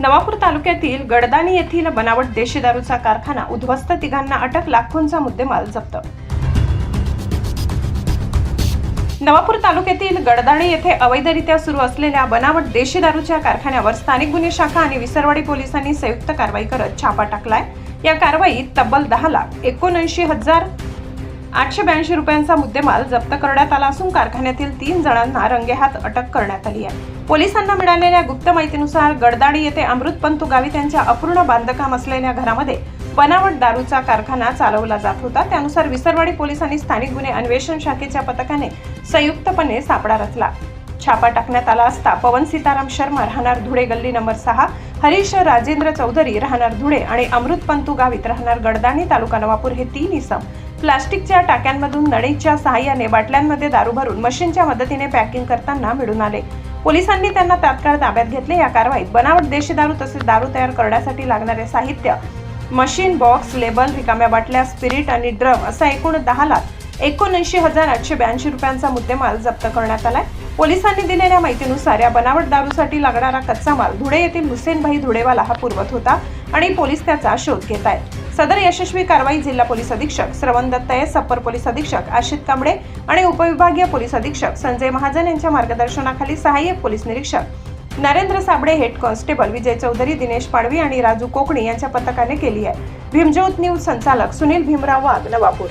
नवापूर तालुक्यातील गडदाणी येथील बनावट देशी दारूचा कारखाना उद्ध्वस्त तिघांना अटक लाखोंचा मुद्देमाल जप्त. नवापूर तालुक्यातील गडदाणी येथे अवैधरित्या सुरू असलेल्या बनावट देशी दारूच्या कारखान्यावर स्थानिक गुन्हे शाखा आणि विसरवाडी पोलिसांनी संयुक्त कारवाई करत छापा टाकलाय. या कारवाईत तब्बल दहा लाख एकोणऐंशी हजार आठशे ब्याऐंशी रुपयांचा मुद्देमाल जप्त करण्यात आला असून कारखान्यातील तीन जणांना रंगेहात अटक करण्यात आली आहे. पोलिसांना मिळालेल्या गुप्त माहितीनुसार गडदाडी येथे अमृतपंतू गावी त्यांच्या अपूर्ण बांधकाम असलेल्या घरामध्ये बनावट दारूचा कारखाना चालवला जात होता. त्यानुसार विसरवाडी पोलिसांनी स्थानिक गुन्हे अन्वेषण शाखेच्या पथकाने संयुक्तपणे सापडा रचला. छापा टाकण्यात आला असता पवन सीताराम शर्मा राहणार धुळे गल्ली नंबर सहा हरीश राजेंद्र चौधरी राहणार धुळे आणि अमृतपंतू गावीत राहणार गडदाणी तालुका नवापूर हे तीन इसम. प्लास्टिकच्या टाक्यांमधून नळीच्या सहाय्याने बाटल्यांमध्ये दारू भरून मशीनच्या मदतीने पॅकिंग करताना मिळून आले. पोलिसांनी त्यांना तात्काळ ताब्यात घेतले. या कारवाईत बनावट देशी दारू तसेच दारू तयार करण्यासाठी लागणारे साहित्य मशीन बॉक्स लेबल रिकाम्या बाटल्या स्पिरिट आणि ड्रम असा एकूण दहा लाख एकोणऐंशी हजार आठशे ब्याऐंशी रुपयांचा मुद्देमाल जप्त करण्यात आलाय. पोलिसांनी दिलेल्या माहितीनुसार या बनावट दारूसाठी लागणारा कच्चा माल धुळे येथील हुसेनभाई धुळेवाला हा पुरवत होता आणि पोलीस त्याचा शोध घेत आहेत सदर यशस्वी कारवाई जिल्हा पोलीस अधीक्षक श्रवण दत्त एस अप्पर पोलीस अधीक्षक आशित कांबळे आणि उपविभागीय पोलीस अधीक्षक संजय महाजन यांच्या मार्गदर्शनाखाली सहाय्यक पोलीस निरीक्षक नरेंद्र साबळे हेड कॉन्स्टेबल विजय चौधरी दिनेश पाडवी आणि राजू कोकणी यांच्या पथकाने केली आहे. भीमज्योत न्यूज संचालक सुनील भीमराव वाघ नवापूर.